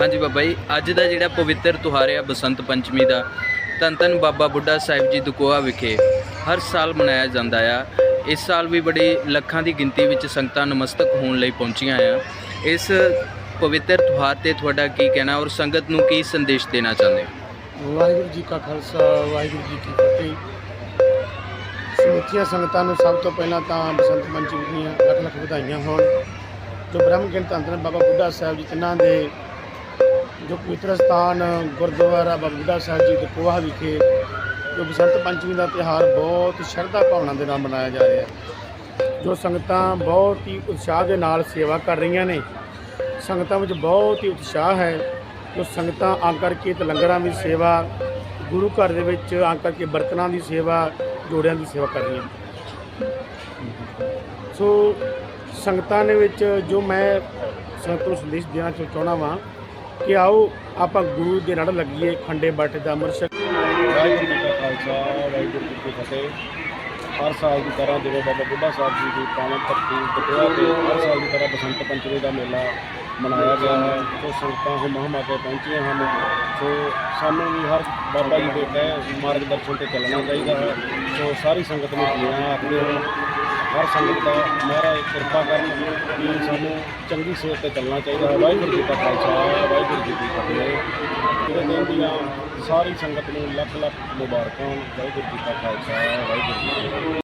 ਹਾਂਜੀ ਬਾਬਾ ਜੀ, ਅੱਜ ਦਾ ਜਿਹੜਾ ਪਵਿੱਤਰ ਤਿਉਹਾਰ ਆ ਬਸੰਤ ਪੰਚਮੀ ਦਾ, ਧੰਨ ਧੰਨ ਬਾਬਾ ਬੁੱਢਾ ਸਾਹਿਬ ਜੀ ਦੁਕੋਹਾ ਵਿਖੇ ਹਰ ਸਾਲ ਮਨਾਇਆ ਜਾਂਦਾ ਆ। ਇਸ ਸਾਲ ਵੀ ਬੜੀ ਲੱਖਾਂ ਦੀ ਗਿਣਤੀ ਵਿੱਚ ਸੰਗਤਾਂ ਨਮਸਤਕ ਹੋਣ ਲਈ ਪਹੁੰਚੀਆਂ ਆ। ਇਸ ਪਵਿੱਤਰ ਤਿਉਹਾਰ ਤੇ ਤੁਹਾਡਾ ਕੀ ਕਹਿਣਾ ਔਰ ਸੰਗਤ ਨੂੰ ਕੀ ਸੰਦੇਸ਼ ਦੇਣਾ ਚਾਹੁੰਦੇ ਹੋ? ਵਾਹਿਗੁਰੂ ਜੀ ਕਾ ਖਾਲਸਾ, ਵਾਹਿਗੁਰੂ ਜੀ ਕੀ ਫਤਿਹ। ਸਮੁੱਚੀਆਂ ਸੰਗਤਾਂ ਨੂੰ ਸਭ ਤੋਂ ਪਹਿਲਾਂ ਤਾਂ ਬਸੰਤ ਪੰਚਮੀ ਦੀਆਂ ਲੱਖ ਲੱਖ ਵਧਾਈਆਂ ਹੋਣ। ਜੋ ਬ੍ਰਹਮ ਗਿਆਨ ਧੰਨ ਬਾਬਾ ਬੁੱਢਾ ਸਾਹਿਬ ਜੀ, ਤਿੰਨਾਂ ਦੇ ਜੋ ਪਵਿੱਤਰ ਸਥਾਨ ਗੁਰਦੁਆਰਾ ਬਾਬਾ ਬੁੱਢਾ ਸਾਹਿਬ ਜੀ ਦਕੋਹਾ ਵਿਖੇ, ਜੋ ਬਸੰਤ ਪੰਚਮੀ ਦਾ ਤਿਉਹਾਰ ਬਹੁਤ ਸ਼ਰਧਾ ਭਾਵਨਾ ਦੇ ਨਾਲ ਮਨਾਇਆ ਜਾ ਰਿਹਾ ਹੈ, ਜੋ ਸੰਗਤਾਂ ਬਹੁਤ ਹੀ ਉਤਸ਼ਾਹ ਦੇ ਨਾਲ ਸੇਵਾ ਕਰ ਰਹੀਆਂ ਨੇ। ਸੰਗਤਾਂ ਵਿੱਚ ਬਹੁਤ ਹੀ ਉਤਸ਼ਾਹ ਹੈ, ਜੋ ਸੰਗਤਾਂ ਆ ਕਰਕੇ ਤੇ ਲੰਗਰਾਂ ਦੀ ਸੇਵਾ, ਗੁਰੂ ਘਰ ਦੇ ਵਿੱਚ ਆ ਕਰਕੇ ਬਰਤਨਾਂ ਦੀ ਸੇਵਾ, ਜੋੜਿਆਂ ਦੀ ਸੇਵਾ ਕਰ ਰਹੀਆਂ ਸੋ ਸੰਗਤਾਂ ਦੇ ਵਿੱਚ ਜੋ ਮੈਂ ਸੰਗਤ ਨੂੰ ਸੰਦੇਸ਼ ਦੇਣਾ ਚਾਹੁੰਦਾ ਵਾਂ ਕਿ ਆਓ ਆਪਾਂ ਗੁਰੂ ਦੇ ਨਾਲ ਲੱਗੀਏ ਖੰਡੇ ਬਾਟੇ ਦਾ ਅੰਮ੍ਰਿਤ ਵਾਹਿਗੁਰੂ ਜੀ ਕਾ ਖਾਲਸਾ, ਵਾਹਿਗੁਰੂ ਜੀ ਕੀ ਫਤਿਹ। ਹਰ ਸਾਲ ਦੀ ਤਰ੍ਹਾਂ ਜਿਵੇਂ ਬਾਬਾ ਬੁੱਢਾ ਸਾਹਿਬ ਜੀ ਦੀ ਪਾਵਨ ਧਰਤੀ ਦਰਿਆ ਤੇ ਹਰ ਸਾਲ ਦੀ ਤਰ੍ਹਾਂ ਬਸੰਤ ਪੰਚਮੀ ਦਾ ਮੇਲਾ ਮਨਾਇਆ ਗਿਆ ਹੈ ਸੋ ਸੰਗਤਾਂ ਹੁਮ ਹੁਮਾ ਕੇ ਪਹੁੰਚੀਆਂ ਹਨ। ਸੋ ਸਾਨੂੰ ਵੀ ਹਰ ਬਾਬਾ ਜੀ ਦੇ ਕਹਿ ਮਾਰਗਦਰਸ਼ਨ ਤੇ ਚੱਲਣਾ ਚਾਹੀਦਾ ਹੈ। ਸੋ ਸਾਰੀ ਸੰਗਤ ਨੂੰ ਜੀਣਾ ਆਖਦੇ ਹਾਂ ਹਰ ਸੰਗਤ ਦਾ ਮਹਾਰਾਜ ਕਿਰਪਾ ਕਰਨ ਕਿ ਸਾਨੂੰ ਚੰਗੀ ਸੇਧ ਤੇ ਚੱਲਣਾ ਚਾਹੀਦਾ ਹੈ। ਵਾਹਿਗੁਰੂ ਜੀ ਕਾ ਖਾਲਸਾ, ਵਾਹਿਗੁਰੂ ਜੀ ਕੀ ਫਤਿਹ। ਜਿਹੜੇ ਦਿਨ ਦੀਆਂ ਸਾਰੀ ਸੰਗਤ ਨੂੰ ਲੱਖ ਲੱਖ ਮੁਬਾਰਕਾਂ। ਵਾਹਿਗੁਰੂ ਜੀ ਕਾ ਖਾਲਸਾ, ਵਾਹਿਗੁਰੂ ਜੀ ਕੀ ਫਤਿਹ।